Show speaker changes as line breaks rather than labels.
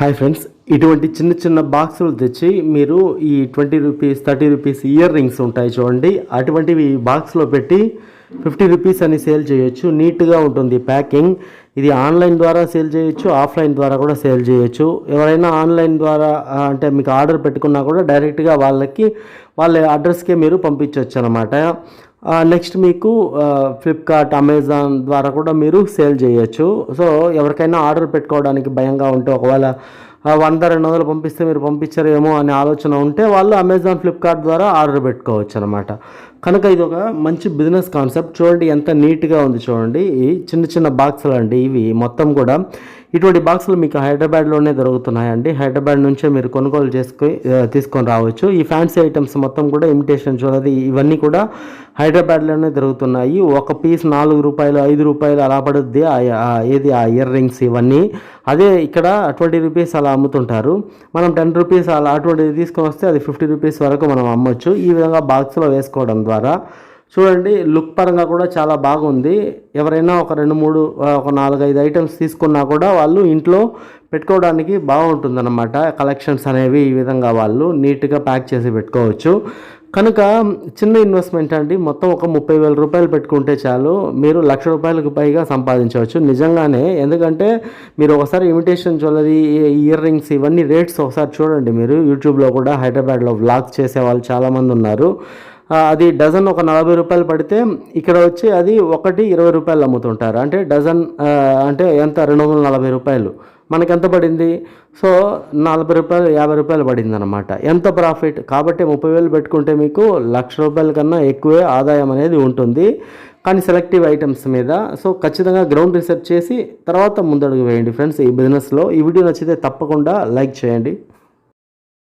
Hi friends ఇటువంటి చిన్న చిన్న బాక్సులు తెచ్చి మీరు ఈ twenty rupees thirty rupees ear rings ఉంటాయి చూడండి. అటువంటివి బాక్స్లో పెట్టి ఫిఫ్టీ రూపీస్ అని సేల్ చేయొచ్చు. నీట్గా ఉంటుంది ప్యాకింగ్ ఇది ఆన్లైన్ ద్వారా సేల్ చేయొచ్చు ఆఫ్లైన్ ద్వారా కూడా సేల్ చేయొచ్చు. ఎవరైనా ఆన్లైన్ ద్వారా అంటే మీకు ఆర్డర్ పెట్టుకున్నా కూడా డైరెక్ట్గా వాళ్ళకి వాళ్ళ అడ్రస్కే మీరు పంపించవచ్చు అనమాట నెక్స్ట్ మీకు ఫ్లిప్కార్ట్ అమెజాన్ ద్వారా కూడా మీరు సేల్ చేయొచ్చు. సో ఎవరికైనా ఆర్డర్ పెట్టుకోవడానికి భయంగా ఉంటే ఒకవేళ వంద రెండు వందలు పంపిస్తే మీరు పంపించరేమో అనే ఆలోచన ఉంటే వాళ్ళు అమెజాన్ ఫ్లిప్కార్ట్ ద్వారా ఆర్డర్ పెట్టుకోవచ్చు అనమాట కనుక ఇది ఒక మంచి బిజినెస్ కాన్సెప్ట్ చూడండి ఎంత నీట్గా ఉంది చూడండి. ఈ చిన్న చిన్న బాక్సులు అండి ఇవి మొత్తం కూడా. ఇటువంటి బాక్సులు మీకు హైదరాబాద్లోనే దొరుకుతున్నాయండి. హైదరాబాద్ నుంచే మీరు కొనుగోలు చేసుకొని తీసుకొని రావచ్చు. ఈ ఫ్యాన్సీ ఐటమ్స్ మొత్తం కూడా ఇమిటేషన్ చూడాలి ఇవన్నీ కూడా హైదరాబాద్లోనే దొరుకుతున్నాయి. ఒక పీస్ నాలుగు రూపాయలు ఐదు రూపాయలు అలా పడుద్ది. ఏది? ఆ ఇయర్ రింగ్స్ ఇవన్నీ. అదే ఇక్కడ ట్వంటీ రూపీస్ అలా అమ్ముతుంటారు. మనం టెన్ రూపీస్ అలా అటువంటిది తీసుకొని వస్తే అది ఫిఫ్టీ రూపీస్ వరకు మనం అమ్మొచ్చు. ఈ విధంగా బాక్స్లో వేసుకోవడం ద్వారా. చూడండి లుక్ పరంగా కూడా చాలా బాగుంది. ఎవరైనా ఒక రెండు మూడు ఒక ఒక నాలుగైదు ఐటమ్స్ తీసుకున్నా కూడా వాళ్ళు ఇంట్లో పెట్టుకోవడానికి బాగుంటుందన్నమాట. కలెక్షన్స్ అనేవి ఈ విధంగా వాళ్ళు నీట్గా ప్యాక్ చేసి పెట్టుకోవచ్చు. కనుక చిన్న ఇన్వెస్ట్మెంట్ అండి మొత్తం ఒక ముప్పై వేల రూపాయలు పెట్టుకుంటే చాలు మీరు లక్ష రూపాయలకు పైగా సంపాదించవచ్చు. నిజంగానే ఎందుకంటే మీరు ఒకసారి ఇమిటేషన్ జ్యువెలరీ ఇయర్ రింగ్స్ ఇవన్నీ రేట్స్ ఒకసారి చూడండి మీరు. యూట్యూబ్లో కూడా హైదరాబాద్లో వ్లాగ్ చేసే వాళ్ళు చాలామంది ఉన్నారు. అది డజన్ ఒక నలభై రూపాయలు పడితే ఇక్కడ వచ్చి అది ఒకటి ఇరవై రూపాయలు అమ్ముతుంటారు. అంటే డజన్ అంటే ఎంత? రెండు వందల నలభై రూపాయలు. మనకి ఎంత పడింది? సో నలభై రూపాయలు యాభై రూపాయలు పడింది అనమాట ఎంత ప్రాఫిట్? కాబట్టి ముప్పై వేలు పెట్టుకుంటే మీకు లక్ష రూపాయల కన్నా ఎక్కువే ఆదాయం అనేది ఉంటుంది. కానీ సెలెక్టివ్ ఐటమ్స్ మీద సో ఖచ్చితంగా గ్రౌండ్ రీసెర్చ్ చేసి తర్వాత ముందడుగు వేయండి ఫ్రెండ్స్ ఈ బిజినెస్లో. ఈ వీడియో నచ్చితే తప్పకుండా లైక్ చేయండి.